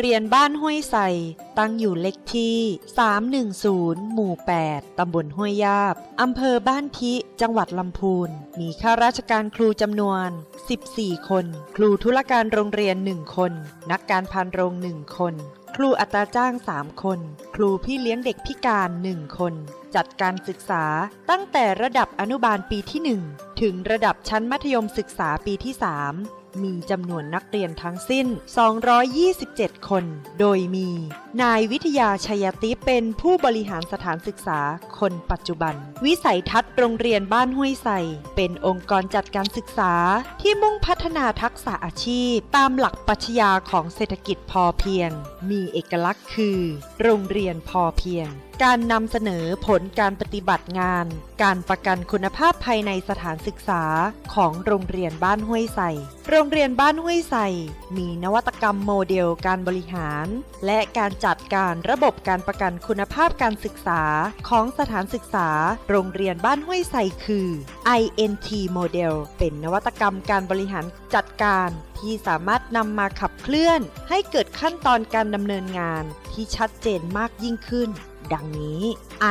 เรียนบ้านห้วยใสตั้งอยู่เลขที่ 310 หมู่ 8 ตำบลห้วยยาบ อำเภอบ้านทิ จังหวัดลำพูน มีข้าราชการครูจำนวน 14 คน ครูธุรการโรงเรียน 1 คน นักการพานโรง 1 คน ครูอัตราจ้าง 3 คน ครูพี่เลี้ยงเด็กพิการ 1 คน จัดการศึกษาตั้งแต่ระดับอนุบาลปีที่ 1 ถึงระดับชั้นมัธยมศึกษาปีที่ 3 มีจำนวนนักเรียนทั้งสิ้น 227 คน โดยมี นายวิทยาชัยติเป็นผู้บริหารสถานศึกษาคนปัจจุบัน วิสัยทัศน์โรงเรียนบ้านห้วยใสเป็นองค์กรจัดการศึกษาที่มุ่งพัฒนาทักษะอาชีพ ตามหลักปรัชญาของเศรษฐกิจพอเพียง มีเอกลักษณ์คือ โรงเรียนพอเพียง การนำเสนอผลการปฏิบัติงาน การประกันคุณภาพภายในสถานศึกษาของโรงเรียนบ้านห้วยใสโรงเรียนบ้านห้วยใสมีนวัตกรรมโมเดลการบริหาร และการจัดการระบบการประกันคุณภาพการศึกษาของสถานศึกษา โรงเรียนบ้านห้วยใสคือ INT โมเดลเป็นนวัตกรรมการบริหารจัดการ ที่สามารถนำมาขับเคลื่อน ให้เกิดขั้นตอนการดำเนินงานที่ชัดเจนมากยิ่งขึ้น ดังนี้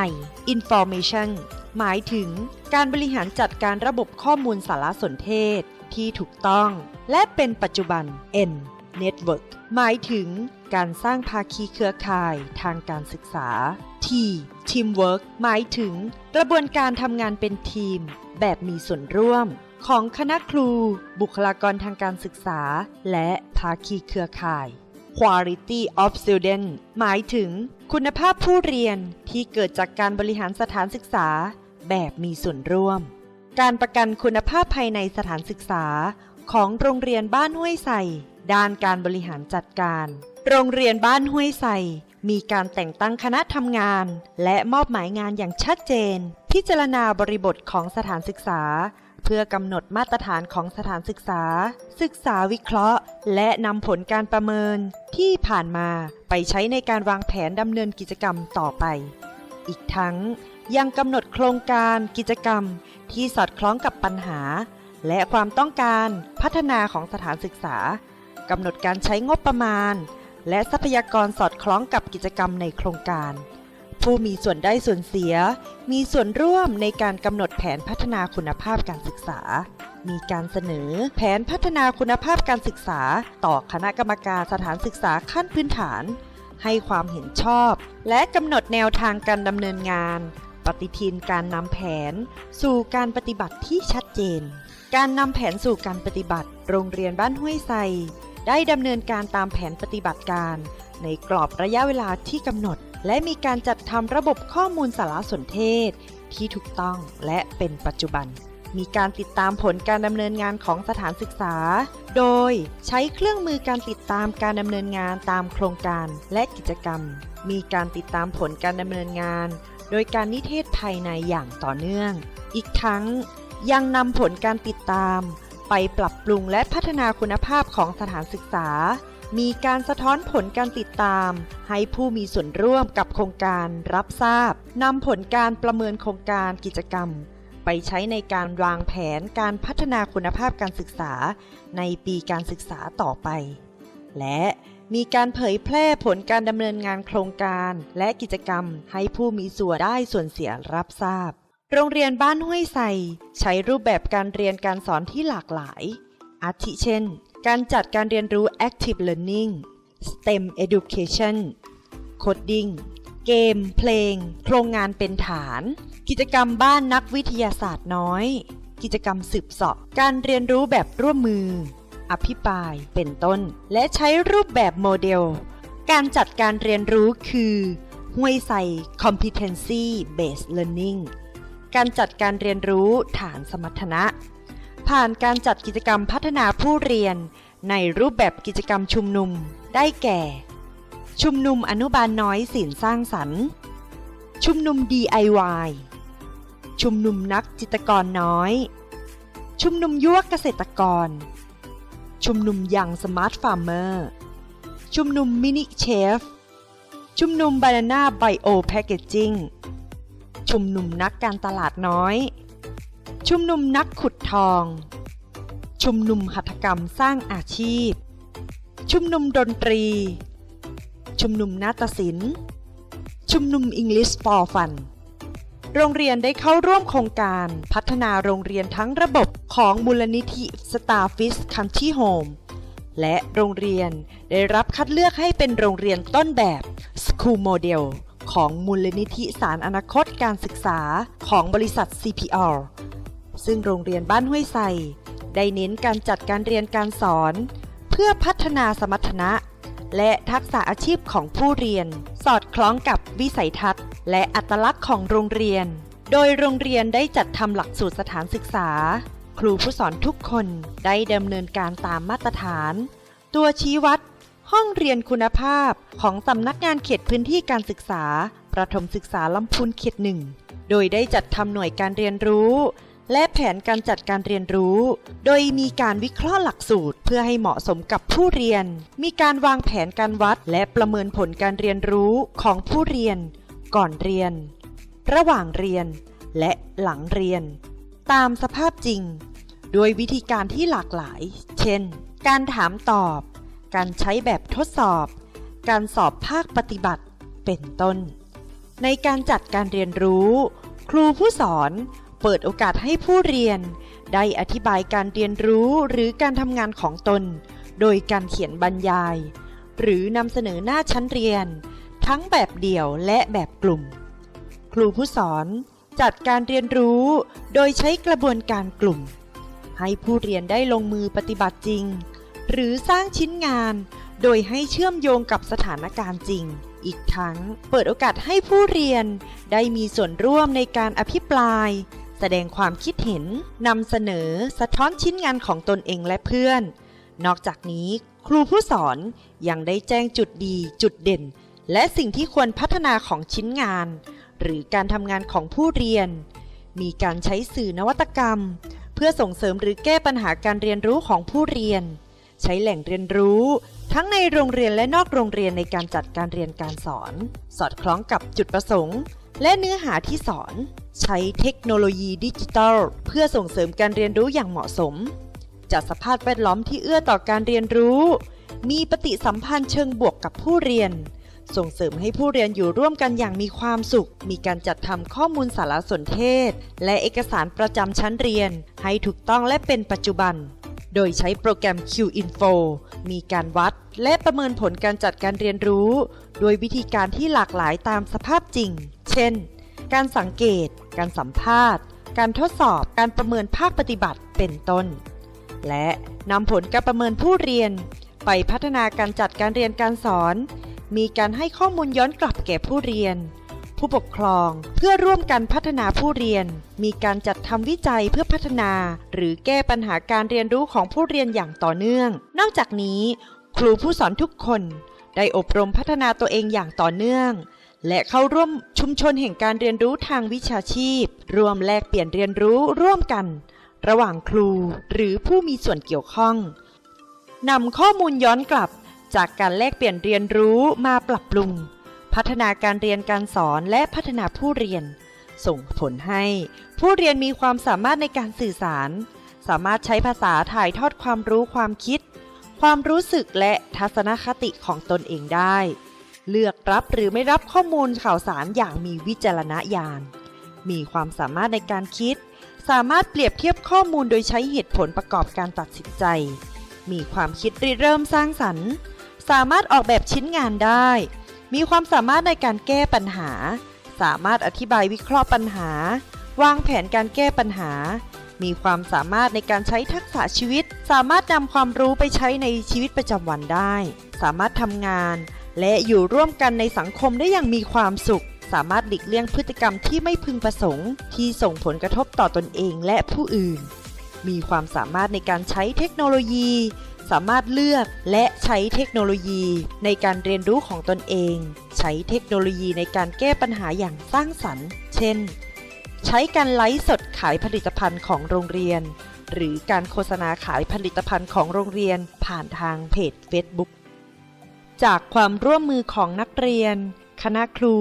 I Information หมายถึงการบริหารจัดการระบบข้อมูลสารสนเทศที่ถูกต้อง และเป็นปัจจุบัน N Network หมายถึงการสร้างภาคีเครือข่ายทางการศึกษา T Teamwork หมายถึงกระบวนการทำงานเป็นทีม แบบมีส่วนร่วม ของคณะครู บุคลากรทางการศึกษา และภาคีเครือข่าย Quality of Student หมายถึง คุณภาพผู้เรียนที่เกิดจากการบริหารสถานศึกษา แบบมีส่วนร่วม การประกันคุณภาพภายในสถานศึกษา ของโรงเรียนบ้านห้วยใสด้านการบริหารจัดการ โรงเรียนบ้านห้วยใสมีการแต่งตั้งคณะทำงาน และมอบหมายงานอย่างชัดเจน พิจารณาบริบทของสถานศึกษา เพื่อกำหนดมาตรฐานของสถานศึกษา ศึกษาวิเคราะห์ และนำผลการประเมินที่ผ่านมาไปใช้ในการวางแผนดำเนินกิจกรรมต่อไป อีกทั้งยังกำหนดโครงการกิจกรรมที่สอดคล้องกับปัญหา และความต้องการพัฒนาของสถานศึกษากำหนดการใช้งบประมาณ และทรัพยากรสอดคล้องกับกิจกรรมในโครงการ ผู้มีส่วนได้ส่วนเสีย มีส่วนร่วมในการกำหนดแผนพัฒนาคุณภาพการศึกษา มีการเสนอแผนพัฒนาคุณภาพการศึกษา ต่อคณะกรรมการสถานศึกษาขั้นพื้นฐาน ให้ความเห็นชอบ และกำหนดแนวทางการดำเนินงาน ปฏิทินการนำแผน สู่การปฏิบัติที่ชัดเจน การนำแผนสู่การปฏิบัติ โรงเรียนบ้านห้วยไซได้ดำเนินการตามแผนปฏิบัติการ ในกรอบระยะเวลาที่กำหนด และมีการจัดทำระบบข้อมูลสารสนเทศ ที่ถูกต้องและเป็นปัจจุบัน มีการติดตามผลการดำเนินงานของสถานศึกษา โดยใช้เครื่องมือการติดตามการดำเนินงานตามโครงการและกิจกรรม มีการติดตามผลการดำเนินงาน โดยการนิเทศภายในอย่างต่อเนื่อง อีกทั้งยังนำผลการติดตาม ไปปรับปรุงและพัฒนาคุณภาพของสถานศึกษา มีการสะท้อนผลการติดตาม ให้ผู้มีส่วนร่วมกับโครงการรับทราบนำผลการประเมินโครงการกิจกรรม ไปใช้ในการวางแผนการพัฒนาคุณภาพการศึกษา ในปีการศึกษาต่อไป และมีการเผยแพร่ผลการดำเนินงานโครงการและกิจกรรมให้ผู้มีส่วนได้ส่วนเสียรับทราบ โรงเรียนบ้านห้วยใสใช้รูปแบบการเรียนการสอนที่หลากหลาย อาทิเช่น การจัดการเรียนรู้ Active Learning STEM Education Coding เกม เพลง โครงงานเป็นฐาน กิจกรรมบ้านนักวิทยาศาสตร์น้อย กิจกรรมสืบสาะการเรียนรู้แบบร่วมมือ อภิปราย เป็นต้น และใช้รูปแบบโมเดล การจัดการเรียนรู้คือห้วยใส่ Competency Based Learning การจัดการเรียนรู้ฐานสมรรถนะ ผ่านการจัดกิจกรรมพัฒนาผู้เรียน ในรูปแบบกิจกรรมชุมนุม ได้แก่ ชุมนุมอนุบาลน้อยศิลสร้างสรรค์ ชุมนุม DIY ชุมนุมนักจิตกรน้อย ชุมนุมยุวเกษตรกร ชุมนุมยังสมาร์ทฟาร์มเมอร์ ชุมนุมมินิเชฟ ชุมนุมบานาน่าไบโอแพคเกจจิ้ง ชุมนุมนักการตลาดน้อย ชุมนุมนักขุดทอง ชุมนุมหัตถกรรมสร้างอาชีพ ชุมนุมดนตรี ชุมนุมนาฏศิลป์ ชุมนุม English for Fun โรงเรียนได้เข้าร่วมโครงการพัฒนาโรงเรียนทั้งระบบของมูลนิธิ Starfish Country Home และโรงเรียนได้รับคัดเลือกให้เป็นโรงเรียนต้นแบบ School Model ของมูลนิธิสารอนาคตการศึกษาของบริษัท CPR ซึ่งโรงเรียนบ้านห้วยไซได้เน้นการจัดการเรียนการสอน เพื่อพัฒนาสมรรถนะ และทักษะอาชีพของผู้เรียน สอดคล้องกับวิสัยทัศน์ และอัตลักษณ์ของโรงเรียน โดยโรงเรียนได้จัดทำหลักสูตรสถานศึกษา ครูผู้สอนทุกคนได้ดำเนินการตามมาตรฐาน ตัวชี้วัด ห้องเรียนคุณภาพของสำนักงานเขตพื้นที่การศึกษา ประถมศึกษาลำพูนเขตหนึ่งโดยได้จัดทำหน่วยการเรียนรู้ และแผนการจัดการเรียนรู้ โดยมีการวิเคราะห์หลักสูตร เพื่อให้เหมาะสมกับผู้เรียน มีการวางแผนการวัดและประเมินผลการเรียนรู้ของผู้เรียน ก่อนเรียน ระหว่างเรียน และหลังเรียน ตามสภาพจริง โดยวิธีการที่หลากหลาย เช่น การถามตอบ การใช้แบบทดสอบ การสอบภาคปฏิบัติ เป็นต้น ในการจัดการเรียนรู้ ครูผู้สอน เปิดโอกาสให้ผู้เรียน ได้อธิบายการเรียนรู้หรือการทำงานของตน โดยการเขียนบรรยาย หรือนำเสนอหน้าชั้นเรียน ทั้งแบบเดี่ยวและแบบกลุ่ม ครูผู้สอนจัดการเรียนรู้โดยใช้กระบวนการกลุ่ม ให้ผู้เรียนได้ลงมือปฏิบัติจริง หรือสร้างชิ้นงาน โดยให้เชื่อมโยงกับสถานการณ์จริง อีกทั้งเปิดโอกาสให้ผู้เรียนได้มีส่วนร่วมในการอภิปราย แสดงความคิดเห็นนำเสนอสะท้อนชิ้นงานของตนเองและเพื่อน นอกจากนี้ครูผู้สอนยังได้แจ้งจุดดีจุดเด่น และสิ่งที่ควรพัฒนาของชิ้นงาน หรือการทำงานของผู้เรียน มีการใช้สื่อนวัตกรรม เพื่อส่งเสริมหรือแก้ปัญหาการเรียนรู้ของผู้เรียน ใช้แหล่งเรียนรู้ ทั้งในโรงเรียนและนอกโรงเรียนในการจัดการเรียนการสอน สอดคล้องกับจุดประสงค์ และเนื้อหาที่สอน ใช้เทคโนโลยีดิจิทัล เพื่อส่งเสริมการเรียนรู้อย่างเหมาะสม จัดสภาพแวดล้อมที่เอื้อต่อการเรียนรู้ มีปฏิสัมพันธ์เชิงบวกกับผู้เรียน ส่งเสริมให้ผู้เรียนอยู่ร่วมกันอย่างมีความสุข มีการจัดทำข้อมูลสารสนเทศ และเอกสารประจำชั้นเรียน ให้ถูกต้องและเป็นปัจจุบัน โดยใช้โปรแกรม Q-Info มีการวัดและประเมินผลการจัดการเรียนรู้ โดยวิธีการที่หลากหลายตามสภาพจริง เช่น การสังเกต การสัมภาษณ์ การทดสอบ การประเมินภาคปฏิบัติ เป็นต้น และนำผลการประเมินผู้เรียน ไปพัฒนาการจัดการเรียนการสอน มีการให้ข้อมูลย้อนกลับแก่ผู้เรียน ผู้ปกครองเพื่อร่วมกันพัฒนาผู้เรียน มีการจัดทำวิจัยเพื่อพัฒนา หรือแก้ปัญหาการเรียนรู้ของผู้เรียนอย่างต่อเนื่อง นอกจากนี้ ครูผู้สอนทุกคน ได้อบรมพัฒนาตัวเองอย่างต่อเนื่อง และเข้าร่วมชุมชนแห่งการเรียนรู้ทางวิชาชีพร่วมแลกเปลี่ยนเรียนรู้ร่วมกัน ระหว่างครูหรือผู้มีส่วนเกี่ยวข้องนำข้อมูลย้อนกลับจากการแลกเปลี่ยนเรียนรู้มาปรับปรุง พัฒนาการเรียนการสอนและพัฒนาผู้เรียน ส่งผลให้ ผู้เรียนมีความสามารถในการสื่อสาร สามารถใช้ภาษาถ่ายทอดความรู้ความคิด ความรู้สึกและทัศนคติของตนเองได้ เลือกรับหรือไม่รับข้อมูลข่าวสารอย่างมีวิจารณญาณ มีความสามารถในการคิด สามารถเปรียบเทียบข้อมูลโดยใช้เหตุผลประกอบการตัดสินใจ มีความคิดริเริ่มสร้างสรรค์ สามารถออกแบบชิ้นงานได้ มีความสามารถในการแก้ปัญหา สามารถอธิบายวิเคราะห์ปัญหา วางแผนการแก้ปัญหา มีความสามารถในการใช้ทักษะชีวิต สามารถนำความรู้ไปใช้ในชีวิตประจำวันได้ สามารถทำงาน และอยู่ร่วมกันในสังคมได้อย่างมีความสุข สามารถหลีกเลี่ยงพฤติกรรมที่ไม่พึงประสงค์ ที่ส่งผลกระทบต่อตนเองและผู้อื่น มีความสามารถในการใช้เทคโนโลยี สามารถเลือกและใช้เทคโนโลยี ในการเรียนรู้ของตนเอง ใช้เทคโนโลยีในการแก้ปัญหาอย่างสร้างสรรค์ เช่น ใช้การไลฟ์สดขายผลิตภัณฑ์ของโรงเรียน หรือการโฆษณาขายผลิตภัณฑ์ของโรงเรียนผ่านทางเพจ Facebook จากความร่วมมือของนักเรียน คณะครู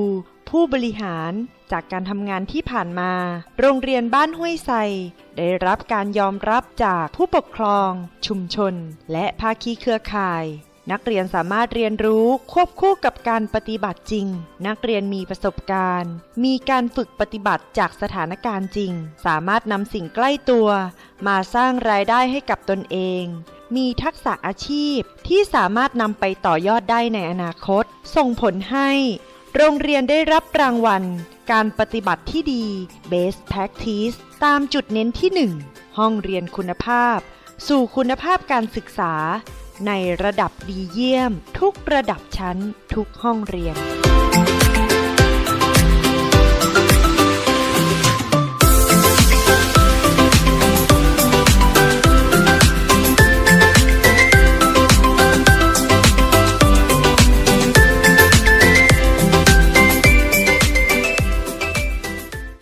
ผู้บริหาร จากการทำงานที่ผ่านมา โรงเรียนบ้านห้วยไซได้รับการยอมรับจากผู้ปกครอง ชุมชน และภาคีเครือข่าย นักเรียนสามารถเรียนรู้ควบคู่กับการปฏิบัติจริง นักเรียนมีประสบการณ์ มีการฝึกปฏิบัติจากสถานการณ์จริง สามารถนำสิ่งใกล้ตัว มาสร้างรายได้ให้กับตนเอง มีทักษะอาชีพที่สามารถนำไปต่อยอดได้ในอนาคต ส่งผลให้ โรงเรียนได้รับรางวัล การปฏิบัติที่ดี Best Practice ตามจุดเน้นที่ 1 ห้องเรียนคุณภาพ สู่คุณภาพการศึกษา ในระดับดีเยี่ยม ทุกระดับชั้น ทุกห้องเรียน